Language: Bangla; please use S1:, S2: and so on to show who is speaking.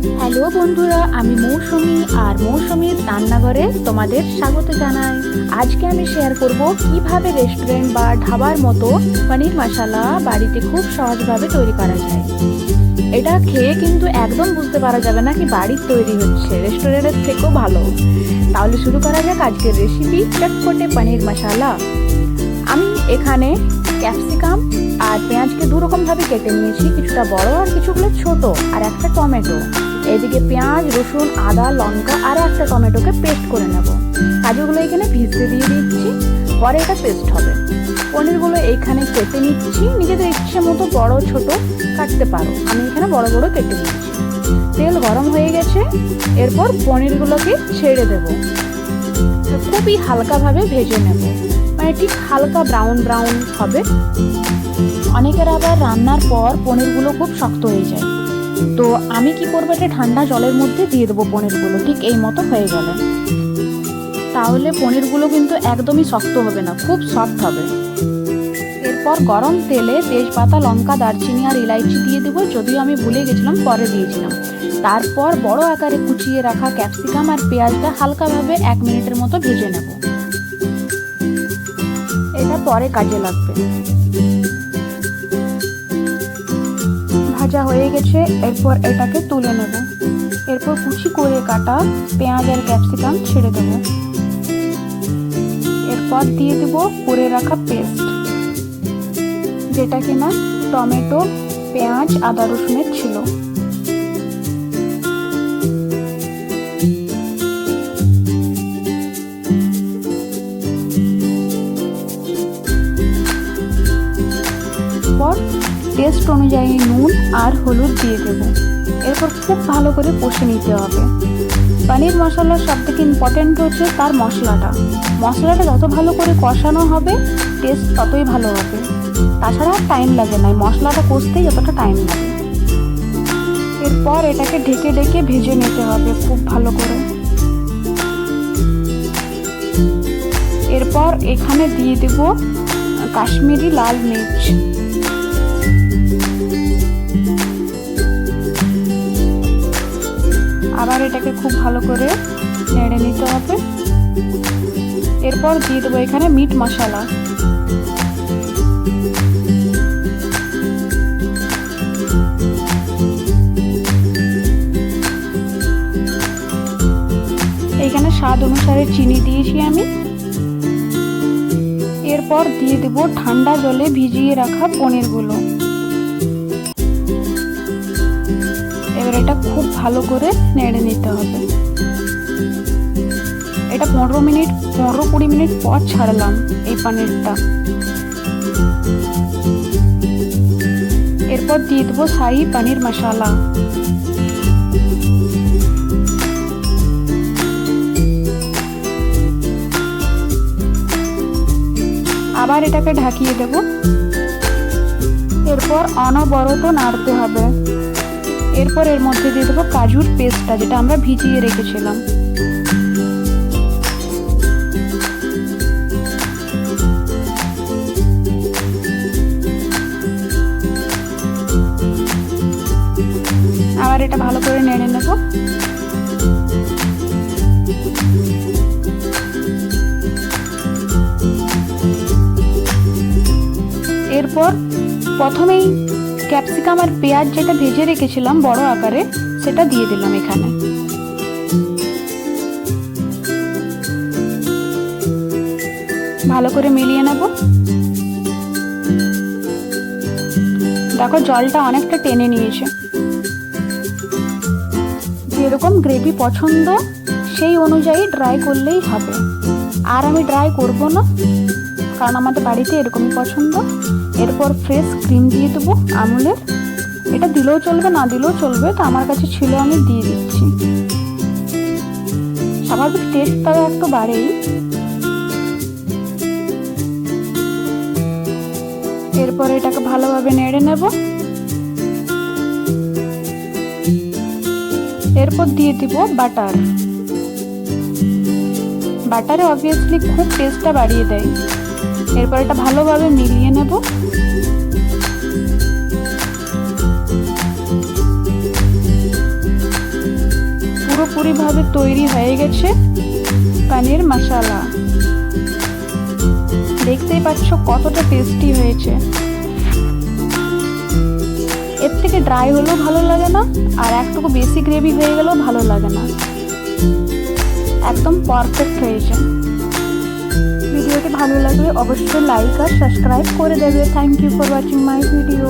S1: হ্যালো বন্ধুরা, আমি মৌসুমি আর মৌসুমির রান্নাঘরে তোমাদের স্বাগত জানাই। আজকে আমি শেয়ার করব কীভাবে রেস্টুরেন্ট বা ধাবার মতো পনির মশালা বাড়িতে খুব সহজভাবে তৈরি করা যায়। এটা খেয়ে কিন্তু একদম বুঝতে পারা যাবে না কি বাড়ির তৈরি হচ্ছে রেস্টুরেন্টের থেকেও ভালো। তাহলে শুরু করা যাক আজকের রেসিপি চটপটে পনির মশালা। আমি এখানে ক্যাপসিকাম আর পেঁয়াজকে দু রকমভাবে কেটে নিয়েছি, কিছুটা বড় আর কিছুগুলো ছোট, আর একটা টমেটো। এদিকে পেঁয়াজ, রসুন, আদা, লঙ্কা আর একটা টমেটোকে পেস্ট করে নেব। কাজুগুলো এখানে ভিজতে দিয়ে দিচ্ছি। পরে এটা পেস্ট হবে। পনিরগুলো এইখানে কেটে নিচ্ছি। নিজেদের ইচ্ছে মতো বড় ছোট কাটতে পারো। আমি এখানে বড় বড় কেটে নিচ্ছি। তেল গরম হয়ে গেছে। এরপর পনিরগুলোকে ছেড়ে দেব। খুবই হালকাভাবে ভেজে নেব। মানে ঠিক হালকা ব্রাউন ব্রাউন হবে। অনেকের আবার রান্নার পর পনিরগুলো খুব শক্ত হয়ে যায়। তো আমি কি করব? এটা ঠান্ডা জলের মধ্যে দিয়ে দেবো পনিরগুলো। ঠিক এই মতো হয়ে গেলে। তাহলে পনিরগুলো কিন্তু একদমই শক্ত হবে না, খুব সফট হবে। এরপর গরম তেলে তেজপাতা, লঙ্কা, দারচিনি আর ইলাইচি দিয়ে দেবো। যদিও আমি ভুলে গেছিলাম, পরে দিয়েছিলাম। তারপর বড় আকারে কুচিয়ে রাখা ক্যাপসিকাম আর পেঁয়াজটা হালকাভাবে এক মিনিটের মতো ভেজে নেব। এটা পরে কাজে লাগবে। ভাজা হয়ে গেছে, এরপর এটাকে তুলে নেব। এরপর কুচি করে কাটা পেঁয়াজ আর ক্যাপসিকাম ছেড়ে দেব। এরপর দিয়ে দেব করে রাখা পেস্ট, যেটা কিনা টমেটো, পেঁয়াজ, আদা রসুনের ছিল। টেস্ট অনুযায়ী নুন আর হলুদ দিয়ে দেবো। এরপর খুব ভালো করে কষে নিতে হবে। পনির মশলার সব থেকে ইম্পর্টেন্ট হচ্ছে তার মশলাটা। মশলাটা যত ভালো করে কষানো হবে টেস্ট ততই ভালো হবে। তাছাড়া টাইম লাগে না মশলাটা কষতেই যতটা টাইম লাগে। এরপর এটাকে ঢেকে ঢেকে ভেজে নিতে হবে খুব ভালো করে। এরপর এখানে দিয়ে দেব কাশ্মীরি লাল মির্চ। আবার এটাকে খুব ভালো করে নেড়ে নিতে হবে। এরপর দিয়ে দেবো এখানে মিট মশলা। এখানে স্বাদ অনুসারে চিনি দিয়েছি আমি। এরপর দিয়ে দেব ঠান্ডা জলে ভিজিয়ে রাখা পনিরগুলো। এটা খুব ভালো করে নেড়ে নিতে হবে। এটা পনেরো মিনিট, পনেরো কুড়ি মিনিট পর ছাড়লাম এই পানিরটা। এরপর দিয়ে দেবো শাহি পনির মশালা। আবার এটাকে ঢাকিয়ে দেব। এরপর অনবরত নাড়তে হবে। এরপর এর মধ্যে দিয়ে দেবো কাজুর পেস্টটা, যেটা আমরা ভিজিয়ে রেখেছিলাম। আবার এটা ভালো করে নেড়ে নেব। এরপর প্রথমেই ক্যাপসিকাম আর পেঁয়াজ যেটা ভেজে রেখেছিলাম বড় আকারে, সেটা দিয়ে দিলাম এখানে। ভালো করে মিলিয়ে নেব। দেখো জলটা অনেকটা টেনে নিয়েছে। যেরকম গ্রেভি পছন্দ, সেই অনুযায়ী ড্রাই করলেই হবে। আর আমি ড্রাই করব না। কারণ আমাদের বাড়িতে এরকমই পছন্দ। এরপর ফ্রেশ ক্রিম দিয়ে দেবো আমুলের। এটা দিলেও চলবে, না দিলেও চলবে, তো আমার কাছে ছিল, আমি দিয়ে দিচ্ছি। স্বাভাবিক টেস্ট তবে একটু বাড়েই। এরপর এটাকে ভালোভাবে নেড়ে নেব। এরপর দিয়ে দিব বাটার। বাটারে অবভিয়াসলি খুব টেস্টটা বাড়িয়ে দেয়। এরপর এটা ভালোভাবে মিলিয়ে নেব। পুরোপুরিভাবে তৈরি হয়ে গেছে পনির মশালা দেখতেই পাচ্ছ কতটা টেস্টি হয়েছে। এর থেকে ড্রাই হলেও ভালো লাগে না, আর একটুকু বেশি গ্রেভি হয়ে গেলেও ভালো লাগে না। একদম পারফেক্ট হয়েছে। ভিডিওটি ভালো লাগলে অবশ্যই লাইক আর সাবস্ক্রাইব করে দেবে thank you for watching my video